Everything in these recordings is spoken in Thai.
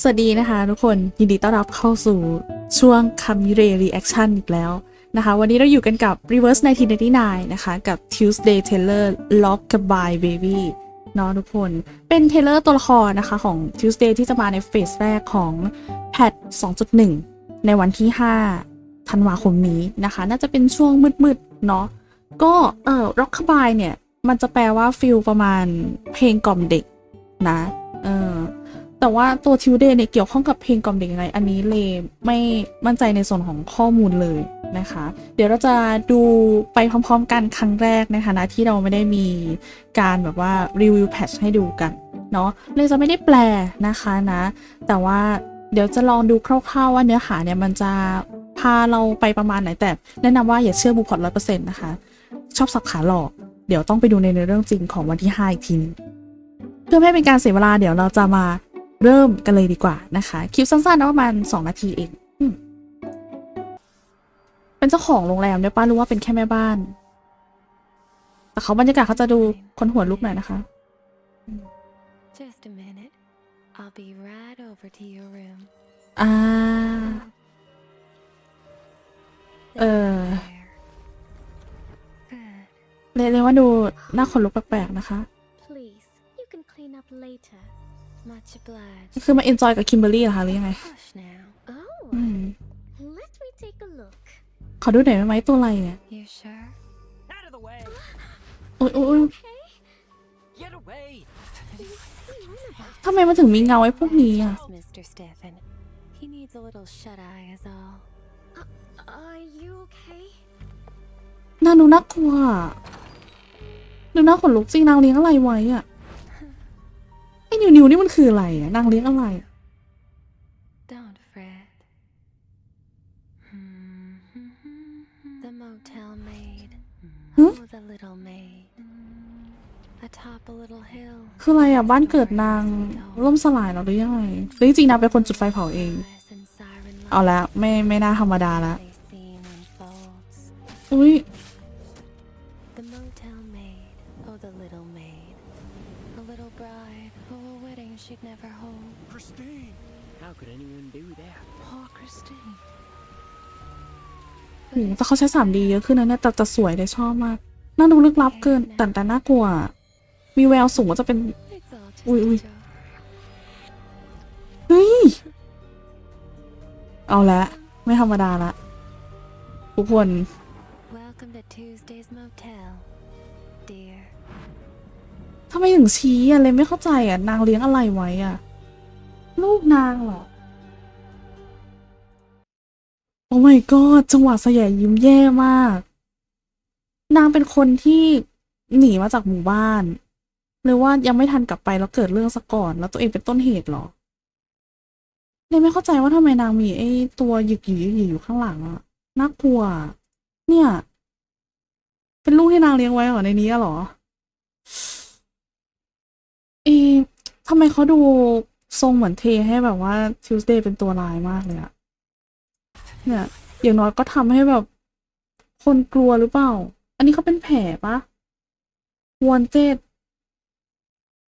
สวัสดีนะคะทุกคนยินดีต้อนรับเข้าสู่ช่วงคำเร reaction อีกแล้วนะคะ วันนี้เราอยู่กันกับ reverse 1999 นะคะ กับ Tuesday Taylor Lockabye Baby เนาะทุกคนเป็นเทเลอร์ตัวละครนะคะของ Tuesday ที่จะมาในเฟสแรกของแพท2.1 ในวันที่ 5 ธันวาคมนี้นะคะ น่าจะเป็นช่วงมืดๆเนาะก็เออ Rockabye เนี่ย มันจะแปลว่าฟิลประมาณเพลงกล่อมเด็กนะเออ แต่ว่าตัวทิวเดย์เนี่ยเกี่ยวข้องกับเพลงกล่อมเด็กยังไง อันนี้เลไม่มั่นใจในส่วนของข้อมูลเลยนะคะ เดี๋ยวเราจะดูไปพร้อมๆ กันครั้งแรกในฐานะที่เราไม่ได้มีการแบบว่ารีวิวแพทชให้ดูกันเนาะเลยจะไม่ได้แปลนะคะนะ แต่ว่าเดี๋ยวจะลองดูคร่าวๆว่าเนื้อหาเนี่ยมันจะพาเราไปประมาณไหนแต่แนะนำว่าอย่าเชื่อบูพอร์ตร้อยเปอร์เซ็นต์นะคะ ชอบสับขาหลอกเดี๋ยวต้องไปดูในเรื่องจริงของวันที่5อีกทีนึงเพื่อไม่ให้เป็นการเสียเวลาเดี๋ยวเราจะมา เริ่มกันเลยดีกว่านะคะ คลิปสั้นๆนะประมาณ2นาทีเองอมเป็นเจ้าของโรงแรมเนี่ยป้ารู้ว่าเป็นแค่แม่บ้าน แต่เขาบรรยากาศเขาจะดูคนหัวลุกหน่อยนะคะ Just a minute. I'll be right over to your room. อ่า เออ There. Good. เรียกว่าดูหน้าขนลุกแปลกๆนะคะ Please, you can clean up later. Much obliged. คือมาเอนจอยกับคิมเบอร์รี่เหรอคะหรือยังไง Hush now. อื Oh, ม let me take a look. ขอดูหน่อยได้ไหมตัวอะไรเนี่ย You sure? Out of the way! อุ้ยอุ้ยอุ๊ย Okay. Get away! What's he on about? ทำไมมันถึงมีเงาไอ้พวกนี้อะ Just Mr. Stefan. He needs a little shut eye, is all. Are you okay? นางดูน่ากลัวอะดูน่าขนลุกจริงนางเลี้ยงอะไรไว้อะไอ้ นิวนิวๆนี่มันคืออะไรอะนางเลี้ยงอะไรอะ Don't fret. The motel maid. Huh? Oh, the little maid. Atop a little hill. คืออะไรอะ บ้านเกิดนางล่มสลายเหรอหรือยังไงหรือจริงๆนางเป็นคนจุดไฟเผาเอง Fires and siren เอาละไม่ไม่น่าธรรมดาละ They scene unfolds. อุ้ย she'd never hold. Christine! How could anyone do that? Poor Christine. โหแต่เขาใช้ 3D เยอะขึ้นนะเนี่ยแต่แต่สวยเลยชอบมาก น่าดูลึกลับเกิน แต่แต่น่ากลัวอะมีแววสูงว่าจะเป็น It's all just Ui, a ui. joke. เฮ้ย เอาละ ไม่ธรรมดาละ ทุกคน Welcome to Tuesday's motel, dear. ทำไมถึงชี้อะเลยไม่เข้าใจอะนางเลี้ยงอะไรไว้อะลูกนางเหรอโอ้ my god จังหวะสยายยิ้มแย่มาก นางเป็นคนที่หนีมาจากหมู่บ้าน หรือว่ายังไม่ทันกลับไปแล้วเกิดเรื่องซะก่อน แล้วตัวเองเป็นต้นเหตุเหรอเลยไม่เข้าใจว่าทำไมนางมีไอ้ตัวหยึกหยือหยืออยู่ข้างหลังอะน่ากลัว เนี่ย เป็นลูกที่นางเลี้ยงไว้เหรอในนี้อะเหรอ อะทำไมเขาดูทรงเหมือนเทให้แบบว่า Tuesday เป็นตัวร้ายมากเลยอะเนี่ย อย่างน้อยก็ทำให้แบบ คนกลัวหรือเปล่า อันนี้เขาเป็นแผลปะ wanted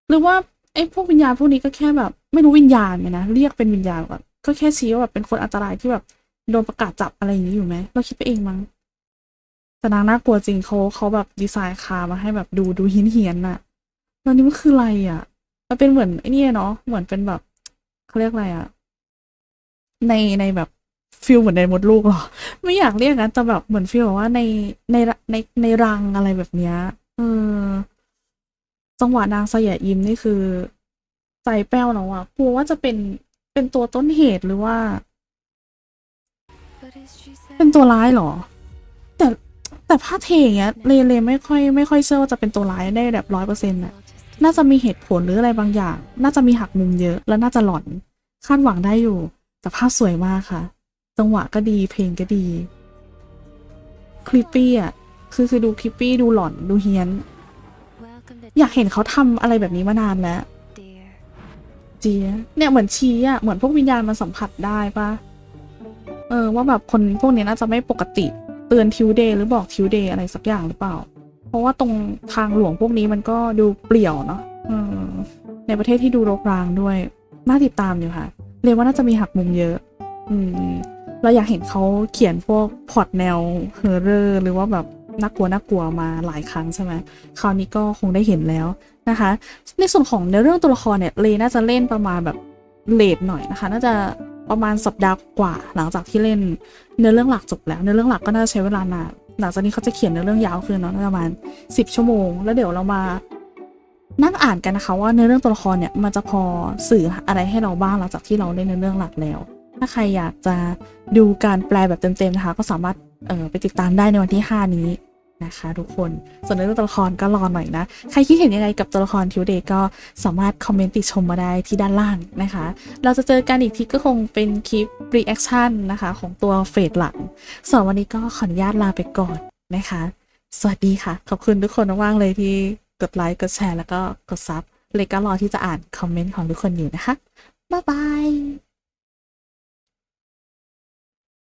หรือว่าไอ้พวกวิญญาณพวกนี้ก็แค่แบบ ไม่รู้วิญญาณไหมนะ เรียกเป็นวิญญาณก่อนก็แค่ชี้ว่าแบบเป็นคนอันตรายที่แบบโดนประกาศจับอะไรอย่างนี้อยู่ไหมเราคิดไปเองมั้งแต่นางน่ากลัวจริงเขาเขาแบบดีไซน์คามาให้แบบดูดูเฮี้ยนเฮียนๆน่ะ แล้วนี่มันคืออะไรอะ มันเป็นเหมือนไอ้นี่เนาะ เหมือนเป็นแบบเขาเรียกอะไรอะ ในในแบบฟิลเหมือนในมดลูกเหรอ ไม่อยากเรียกกันแต่แบบเหมือนฟิลแบบว่าในในในในรังอะไรแบบเนี้ยเออจังหวะนางสยะยิ้มนี่คือ ใจแป้วแล้วอะกลัวว่าจะเป็นเป็นตัวต้นเหตุหรือว่า เป็นตัวร้ายเหรอ แต่แต่ผ้าเทอย่างเงี้ยเลเลไม่ค่อยไม่ค่อยเชื่อว่าจะเป็นตัวร้ายได้แบบร้อยเปอร์เซ็นต์อะ น่าจะมีเหตุผลหรืออะไรบางอย่าง น่าจะมีหักมุมเยอะ แล้วน่าจะหลอน คาดหวังได้อยู่ แต่ภาพสวยมากค่ะ จังหวะก็ดี เพลงก็ดี คลิปปี้อะ คือคือดูคลิปปี้ดูหลอนดูเฮี้ยน อยากเห็นเขาทำอะไรแบบนี้มานานแล้วเจียเนี่ยเหมือนชี้อะ เหมือนพวกวิญญาณมันสัมผัสได้ปะเออว่าแบบคนพวกนี้น่าจะไม่ปกติ เตือนทิวเดย์หรือบอกทิวเดย์อะไรสักอย่างหรือเปล่า เพราะว่าตรงทางหลวงพวกนี้มันก็ดูเปลี่ยวเนาะในประเทศที่ดูรกร้างด้วย น่าติดตามอยู่ค่ะ เรียกว่าน่าจะมีหักมุมเยอะ อืม เราอยากเห็นเขาเขียนพวกพล็อตแนวเฮอร์เรอร์หรือว่าแบบน่ากลัวน่ากลัวมาหลายครั้งใช่ไหมคราวนี้ก็คงได้เห็นแล้วนะคะ ในส่วนของในเรื่องตัวละครเนี่ยเลน่าจะเล่นประมาณแบบเลทหน่อยนะคะ น่าจะประมาณสัปดาห์กว่าหลังจากที่เล่นเนื้อเรื่องหลักจบแล้วเนื้อเรื่องหลักก็น่าจะใช้เวลานาน หลังจากนี้เขาจะเขียนในเรื่องยาวขึ้นเนาะประมาณ10ชั่วโมง แล้วเดี๋ยวเรามานั่งอ่านกันนะคะว่าเนื้อเรื่องตัวละครเนี่ยมันจะพอสื่ออะไรให้เราบ้างหลังจากที่เราเล่นเนื้อเรื่องหลักแล้ว ถ้าใครอยากจะดูการแปลแบบเต็มๆนะคะ ก็สามารถเออไปติดตามได้ในวันที่ 5 นี้ นะคะทุกคนส่วนในเรื่องตัวละครก็รอหน่อยนะ ใครคิดเห็นยังไงกับตัวละครทิวเดย์ก็สามารถคอมเมนต์ติชมมาได้ที่ด้านล่างนะคะ เราจะเจอกันอีกทีก็คงเป็นคลิป reaction นนะคะ ของตัวเฟสหลังส่วนวันนี้ก็ขออนุญาตลาไปก่อนนะคะ สวัสดีค่ะ ขอบคุณทุกคนมากๆเลยที่กดไลค์กดแชร์แล้วก็กดซับเลยก็รอที่จะอ่านคอมเมนต์ของทุกคนอยู่นะคะบ๊ายบาย